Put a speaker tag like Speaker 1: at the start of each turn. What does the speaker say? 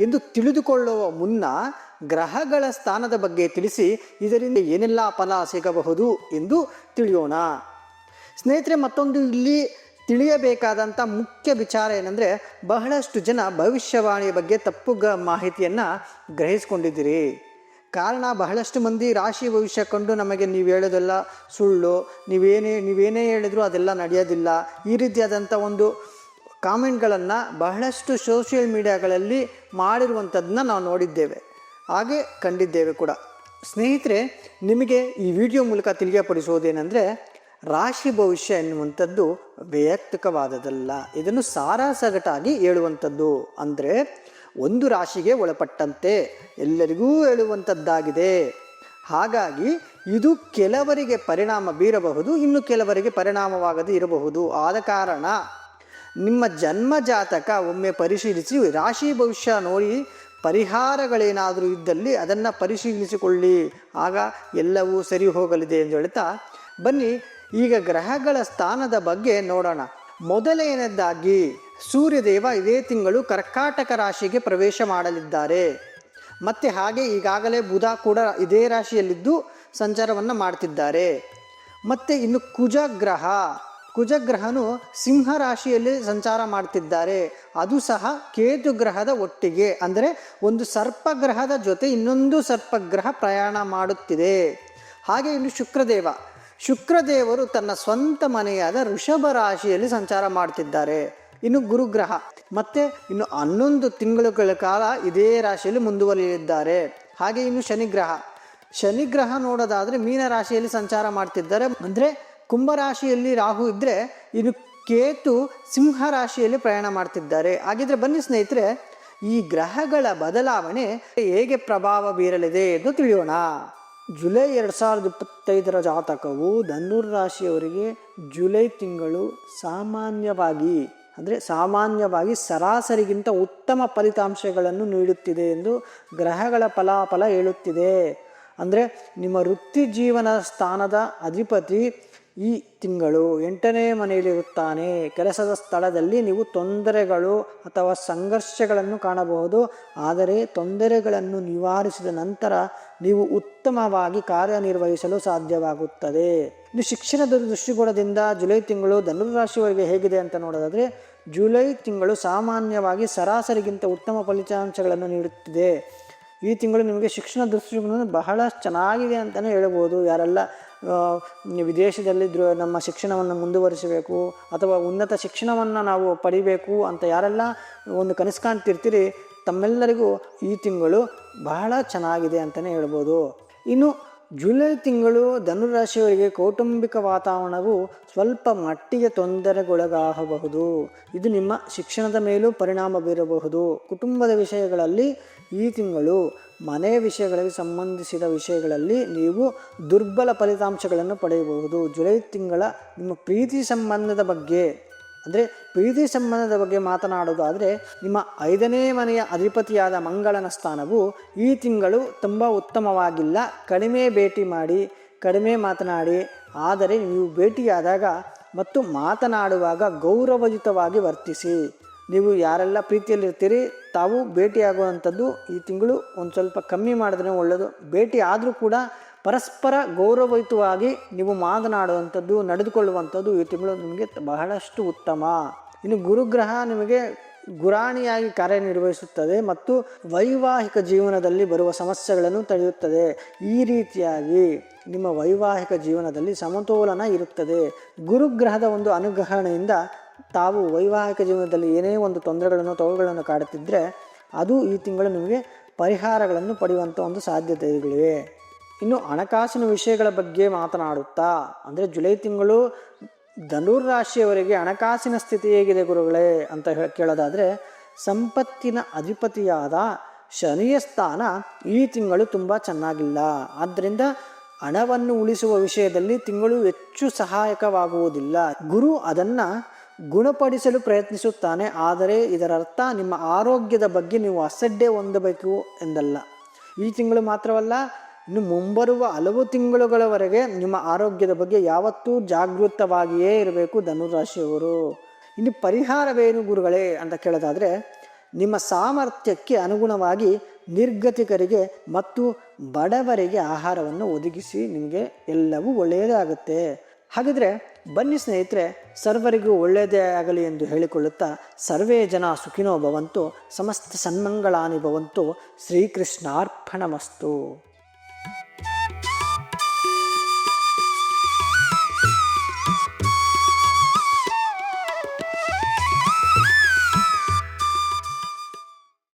Speaker 1: ಎಂದು ತಿಳಿದುಕೊಳ್ಳುವ ಮುನ್ನ ಗ್ರಹಗಳ ಸ್ಥಾನದ ಬಗ್ಗೆ ತಿಳಿಸಿ ಇದರಿಂದ ಏನೆಲ್ಲ ಫಲ ಸಿಗಬಹುದು ಎಂದು ತಿಳಿಯೋಣ. ಸ್ನೇಹಿತರೆ, ಮತ್ತೊಂದು ಇಲ್ಲಿ ತಿಳಿಯಬೇಕಾದಂಥ ಮುಖ್ಯ ವಿಚಾರ ಏನಂದರೆ, ಬಹಳಷ್ಟು ಜನ ಭವಿಷ್ಯವಾಣಿಯ ಬಗ್ಗೆ ತಪ್ಪು ಗ ಮಾಹಿತಿಯನ್ನು ಗ್ರಹಿಸ್ಕೊಂಡಿದ್ದೀರಿ. ಕಾರಣ, ಬಹಳಷ್ಟು ಮಂದಿ ರಾಶಿ ಭವಿಷ್ಯ ಕಂಡು ನಮಗೆ ನೀವು ಹೇಳೋದೆಲ್ಲ ಸುಳ್ಳು. ನೀವೇನೇ ನೀವೇನೇ ಹೇಳಿದ್ರು ಅದೆಲ್ಲ ನಡೆಯೋದಿಲ್ಲ. ಈ ರೀತಿಯಾದಂಥ ಒಂದು ಕಾಮೆಂಟ್ಗಳನ್ನು ಬಹಳಷ್ಟು ಸೋಷಿಯಲ್ ಮೀಡಿಯಾಗಳಲ್ಲಿ ಮಾಡಿರುವಂಥದ್ದನ್ನ ನಾವು ನೋಡಿದ್ದೇವೆ. ಹಾಗೆ ಕಂಡಿದ್ದೇವೆ ಕೂಡ. ಸ್ನೇಹಿತರೆ, ನಿಮಗೆ ಈ ವಿಡಿಯೋ ಮೂಲಕ ತಿಳಿಯಪಡಿಸುವುದೇನೆಂದರೆ, ರಾಶಿ ಭವಿಷ್ಯ ಎನ್ನುವಂಥದ್ದು ವೈಯಕ್ತಿಕವಾದದಲ್ಲ ಇದನ್ನು ಸಾರಾಸಗಟಾಗಿ ಹೇಳುವಂಥದ್ದು. ಅಂದರೆ, ಒಂದು ರಾಶಿಗೆ ಒಳಪಟ್ಟಂತೆ ಎಲ್ಲರಿಗೂ ಹೇಳುವಂಥದ್ದಾಗಿದೆ. ಹಾಗಾಗಿ, ಇದು ಕೆಲವರಿಗೆ ಪರಿಣಾಮ ಬೀರಬಹುದು, ಇನ್ನು ಕೆಲವರಿಗೆ ಪರಿಣಾಮವಾಗದೇ ಇರಬಹುದು. ಆದ ಕಾರಣ ನಿಮ್ಮ ಜನ್ಮ ಜಾತಕ ಒಮ್ಮೆ ಪರಿಶೀಲಿಸಿ, ರಾಶಿ ಭವಿಷ್ಯ ನೋಡಿ ಪರಿಹಾರಗಳೇನಾದರೂ ಇದ್ದಲ್ಲಿ ಅದನ್ನು ಪರಿಶೀಲಿಸಿಕೊಳ್ಳಿ. ಆಗ ಎಲ್ಲವೂ ಸರಿ ಹೋಗಲಿದೆ ಎಂದು ಹೇಳ್ತಾ, ಬನ್ನಿ, ಈಗ ಗ್ರಹಗಳ ಸ್ಥಾನದ ಬಗ್ಗೆ ನೋಡೋಣ. ಮೊದಲನೆಯದಾಗಿ, ಸೂರ್ಯದೇವ ಇದೇ ತಿಂಗಳು ಕರ್ಕಾಟಕ ರಾಶಿಗೆ ಪ್ರವೇಶ ಮಾಡಲಿದ್ದಾರೆ. ಮತ್ತು ಹಾಗೆ ಈಗಾಗಲೇ ಬುಧ ಕೂಡ ಇದೇ ರಾಶಿಯಲ್ಲಿದ್ದು ಸಂಚಾರವನ್ನು ಮಾಡ್ತಿದ್ದಾರೆ. ಮತ್ತು ಇನ್ನು ಕುಜಗ್ರಹ ಕುಜಗ್ರಹನು ಸಿಂಹ ರಾಶಿಯಲ್ಲಿ ಸಂಚಾರ ಮಾಡ್ತಿದ್ದಾರೆ. ಅದು ಸಹ ಕೇತು ಗ್ರಹದ ಒಟ್ಟಿಗೆ. ಅಂದರೆ ಒಂದು ಸರ್ಪಗ್ರಹದ ಜೊತೆ ಇನ್ನೊಂದು ಸರ್ಪಗ್ರಹ ಪ್ರಯಾಣ ಮಾಡುತ್ತಿದೆ. ಹಾಗೆ ಇನ್ನು ಶುಕ್ರದೇವ. ಶುಕ್ರದೇವರು ತನ್ನ ಸ್ವಂತ ಮನೆಯಾದ ಋಷಭ ರಾಶಿಯಲ್ಲಿ ಸಂಚಾರ ಮಾಡ್ತಿದ್ದಾರೆ. ಇನ್ನು ಗುರುಗ್ರಹ. ಮತ್ತೆ ಇನ್ನು ಹನ್ನೊಂದು ತಿಂಗಳುಗಳ ಕಾಲ ಇದೇ ರಾಶಿಯಲ್ಲಿ ಮುಂದುವರಿಯಲಿದ್ದಾರೆ. ಹಾಗೆ ಇನ್ನು ಶನಿಗ್ರಹ. ಶನಿಗ್ರಹ ನೋಡೋದಾದರೆ ಮೀನ ರಾಶಿಯಲ್ಲಿ ಸಂಚಾರ ಮಾಡ್ತಿದ್ದಾರೆ. ಅಂದರೆ ಕುಂಭರಾಶಿಯಲ್ಲಿ ರಾಹು ಇದ್ದರೆ ಇನ್ನು ಕೇತು ಸಿಂಹ ರಾಶಿಯಲ್ಲಿ ಪ್ರಯಾಣ ಮಾಡ್ತಿದ್ದಾರೆ. ಹಾಗಿದ್ರೆ ಬನ್ನಿ ಸ್ನೇಹಿತರೆ, ಈ ಗ್ರಹಗಳ ಬದಲಾವಣೆ ಹೇಗೆ ಪ್ರಭಾವ ಬೀರಲಿದೆ ಎಂದು ತಿಳಿಯೋಣ. ಜುಲೈ ಎರಡು ಸಾವಿರದ ಇಪ್ಪತ್ತೈದರ ಜಾತಕವು ಧನುರ್ ರಾಶಿಯವರಿಗೆ ಜುಲೈ ತಿಂಗಳು ಸಾಮಾನ್ಯವಾಗಿ, ಅಂದರೆ ಸಾಮಾನ್ಯವಾಗಿ ಸರಾಸರಿಗಿಂತ ಉತ್ತಮ ಫಲಿತಾಂಶಗಳನ್ನು ನೀಡುತ್ತಿದೆ ಎಂದು ಗ್ರಹಗಳ ಫಲಾಫಲ ಹೇಳುತ್ತಿದೆ. ಅಂದರೆ ನಿಮ್ಮ ವೃತ್ತಿ ಜೀವನ ಸ್ಥಾನದ ಅಧಿಪತಿ ಈ ತಿಂಗಳು ಎಂಟನೇ ಮನೆಯಲ್ಲಿರುತ್ತಾನೆ. ಕೆಲಸದ ಸ್ಥಳದಲ್ಲಿ ನೀವು ತೊಂದರೆಗಳು ಅಥವಾ ಸಂಘರ್ಷಗಳನ್ನು ಕಾಣಬಹುದು. ಆದರೆ ತೊಂದರೆಗಳನ್ನು ನಿವಾರಿಸಿದ ನಂತರ ನೀವು ಉತ್ತಮವಾಗಿ ಕಾರ್ಯನಿರ್ವಹಿಸಲು ಸಾಧ್ಯವಾಗುತ್ತದೆ. ಇದು ಶಿಕ್ಷಣದ ದೃಷ್ಟಿಕೋನದಿಂದ ಜುಲೈ ತಿಂಗಳು ಧನುರಾಶಿಯವರಿಗೆ ಹೇಗಿದೆ ಅಂತ ನೋಡೋದಾದರೆ, ಜುಲೈ ತಿಂಗಳು ಸಾಮಾನ್ಯವಾಗಿ ಸರಾಸರಿಗಿಂತ ಉತ್ತಮ ಫಲಿತಾಂಶಗಳನ್ನು ನೀಡುತ್ತಿದೆ. ಈ ತಿಂಗಳು ನಿಮಗೆ ಶಿಕ್ಷಣ ದೃಷ್ಟಿಕೋನ ಬಹಳ ಚೆನ್ನಾಗಿದೆ ಅಂತಲೇ ಹೇಳ್ಬೋದು. ಯಾರೆಲ್ಲ ವಿದೇಶದಲ್ಲಿದ್ದರೂ ನಮ್ಮ ಶಿಕ್ಷಣವನ್ನು ಮುಂದುವರಿಸಬೇಕು ಅಥವಾ ಉನ್ನತ ಶಿಕ್ಷಣವನ್ನು ನಾವು ಪಡಿಬೇಕು ಅಂತ ಯಾರೆಲ್ಲ ಒಂದು ಕನಸು ಕಾಣ್ತಿರ್ತೀರಿ ತಮ್ಮೆಲ್ಲರಿಗೂ ಈ ತಿಂಗಳು ಬಹಳ ಚೆನ್ನಾಗಿದೆ ಅಂತಲೇ ಹೇಳ್ಬೋದು. ಇನ್ನು ಜುಲೈ ತಿಂಗಳು ಧನುರಾಶಿಯವರಿಗೆ ಕೌಟುಂಬಿಕ ವಾತಾವರಣವು ಸ್ವಲ್ಪ ಮಟ್ಟಿಗೆ ತೊಂದರೆಗೊಳಗಾಗಬಹುದು. ಇದು ನಿಮ್ಮ ಶಿಕ್ಷಣದ ಮೇಲೂ ಪರಿಣಾಮ ಬೀರಬಹುದು. ಕುಟುಂಬದ ವಿಷಯಗಳಲ್ಲಿ ಈ ತಿಂಗಳು ಮನೆ ವಿಷಯಗಳಿಗೆ ಸಂಬಂಧಿಸಿದ ವಿಷಯಗಳಲ್ಲಿ ನೀವು ದುರ್ಬಲ ಫಲಿತಾಂಶಗಳನ್ನು ಪಡೆಯಬಹುದು. ಜುಲೈ ತಿಂಗಳ ನಿಮ್ಮ ಪ್ರೀತಿ ಸಂಬಂಧದ ಬಗ್ಗೆ ಅಂದರೆ ಪ್ರೀತಿ ಸಂಬಂಧದ ಬಗ್ಗೆ ಮಾತನಾಡೋದಾದರೆ ನಿಮ್ಮ ಐದನೇ ಮನೆಯ ಅಧಿಪತಿಯಾದ ಮಂಗಳನ ಸ್ಥಾನವು ಈ ತಿಂಗಳು ತುಂಬ ಉತ್ತಮವಾಗಿಲ್ಲ. ಕಡಿಮೆ ಭೇಟಿ ಮಾಡಿ, ಕಡಿಮೆ ಮಾತನಾಡಿ, ಆದರೆ ನೀವು ಭೇಟಿಯಾದಾಗ ಮತ್ತು ಮಾತನಾಡುವಾಗ ಗೌರವಯುತವಾಗಿ ವರ್ತಿಸಿ. ನೀವು ಯಾರೆಲ್ಲ ಪ್ರೀತಿಯಲ್ಲಿರ್ತೀರಿ, ತಾವು ಭೇಟಿಯಾಗುವಂಥದ್ದು ಈ ತಿಂಗಳು ಒಂದು ಸ್ವಲ್ಪ ಕಮ್ಮಿ ಮಾಡಿದ್ರೆ ಒಳ್ಳೆಯದು ಭೇಟಿ ಆದರೂ ಕೂಡ ಪರಸ್ಪರ ಗೌರವಯುತವಾಗಿ ನೀವು ಮಾತನಾಡುವಂಥದ್ದು, ನಡೆದುಕೊಳ್ಳುವಂಥದ್ದು ಈ ತಿಂಗಳು ನಿಮಗೆ ಬಹಳಷ್ಟು ಉತ್ತಮ. ಇನ್ನು ಗುರುಗ್ರಹ ನಿಮಗೆ ಗುರಾಣಿಯಾಗಿ ಕಾರ್ಯನಿರ್ವಹಿಸುತ್ತದೆ ಮತ್ತು ವೈವಾಹಿಕ ಜೀವನದಲ್ಲಿ ಬರುವ ಸಮಸ್ಯೆಗಳನ್ನು ತಡೆಯುತ್ತದೆ. ಈ ರೀತಿಯಾಗಿ ನಿಮ್ಮ ವೈವಾಹಿಕ ಜೀವನದಲ್ಲಿ ಸಮತೋಲನ ಇರುತ್ತದೆ. ಗುರುಗ್ರಹದ ಒಂದು ಅನುಗ್ರಹಣೆಯಿಂದ ತಾವು ವೈವಾಹಿಕ ಜೀವನದಲ್ಲಿ ಏನೇ ಒಂದು ತೊಂದರೆಗಳನ್ನು ತೊಗಗಳನ್ನು ಕಾಡುತ್ತಿದ್ದರೆ ಅದು ಈ ತಿಂಗಳು ನಿಮಗೆ ಪರಿಹಾರಗಳನ್ನು ಪಡೆಯುವಂಥ ಒಂದು ಸಾಧ್ಯತೆಗಳಿವೆ. ಇನ್ನು ಹಣಕಾಸಿನ ವಿಷಯಗಳ ಬಗ್ಗೆ ಮಾತನಾಡುತ್ತಾ, ಅಂದರೆ ಜುಲೈ ತಿಂಗಳು ಧನುರ್ ರಾಶಿಯವರಿಗೆ ಹಣಕಾಸಿನ ಸ್ಥಿತಿ ಹೇಗಿದೆ ಗುರುಗಳೇ ಅಂತ ಹೇಳಿ ಕೇಳೋದಾದರೆ ಸಂಪತ್ತಿನ ಅಧಿಪತಿಯಾದ ಶನಿಯ ಸ್ಥಾನ ಈ ತಿಂಗಳು ತುಂಬ ಚೆನ್ನಾಗಿಲ್ಲ. ಆದ್ದರಿಂದ ಹಣವನ್ನು ಉಳಿಸುವ ವಿಷಯದಲ್ಲಿ ತಿಂಗಳು ಹೆಚ್ಚು ಸಹಾಯಕವಾಗುವುದಿಲ್ಲ. ಗುರು ಅದನ್ನು ಗುಣಪಡಿಸಲು ಪ್ರಯತ್ನಿಸುತ್ತಾನೆ. ಆದರೆ ಇದರರ್ಥ ನಿಮ್ಮ ಆರೋಗ್ಯದ ಬಗ್ಗೆ ನೀವು ಅಸಡ್ಡೆ ಹೊಂದಬೇಕು ಎಂದಲ್ಲ. ಈ ತಿಂಗಳು ಮಾತ್ರವಲ್ಲ ಇನ್ನು ಮುಂಬರುವ ಹಲವು ತಿಂಗಳುಗಳವರೆಗೆ ನಿಮ್ಮ ಆರೋಗ್ಯದ ಬಗ್ಗೆ ಯಾವತ್ತೂ ಜಾಗೃತವಾಗಿಯೇ ಇರಬೇಕು ಧನುರಾಶಿಯವರು. ಇನ್ನು ಪರಿಹಾರವೇನು ಗುರುಗಳೇ ಅಂತ ಕೇಳೋದಾದರೆ, ನಿಮ್ಮ ಸಾಮರ್ಥ್ಯಕ್ಕೆ ಅನುಗುಣವಾಗಿ ನಿರ್ಗತಿಕರಿಗೆ ಮತ್ತು ಬಡವರಿಗೆ ಆಹಾರವನ್ನು ಒದಗಿಸಿ ನಿಮಗೆ ಎಲ್ಲವೂ ಒಳ್ಳೆಯದಾಗುತ್ತೆ. ಹಾಗಿದ್ರೆ ಬನ್ನಿ ಸ್ನೇಹಿತರೆ, ಸರ್ವರಿಗೂ ಒಳ್ಳೆಯದೇ ಆಗಲಿ ಎಂದು ಹೇಳಿಕೊಳ್ಳುತ್ತಾ ಸರ್ವೇ ಜನ ಸುಖಿನೋ ಭವಂತು, ಸಮಸ್ತ ಸನ್ಮಂಗಳಾನಿ ಭವಂತು, ಶ್ರೀಕೃಷ್ಣಾರ್ಪಣಮಸ್ತು.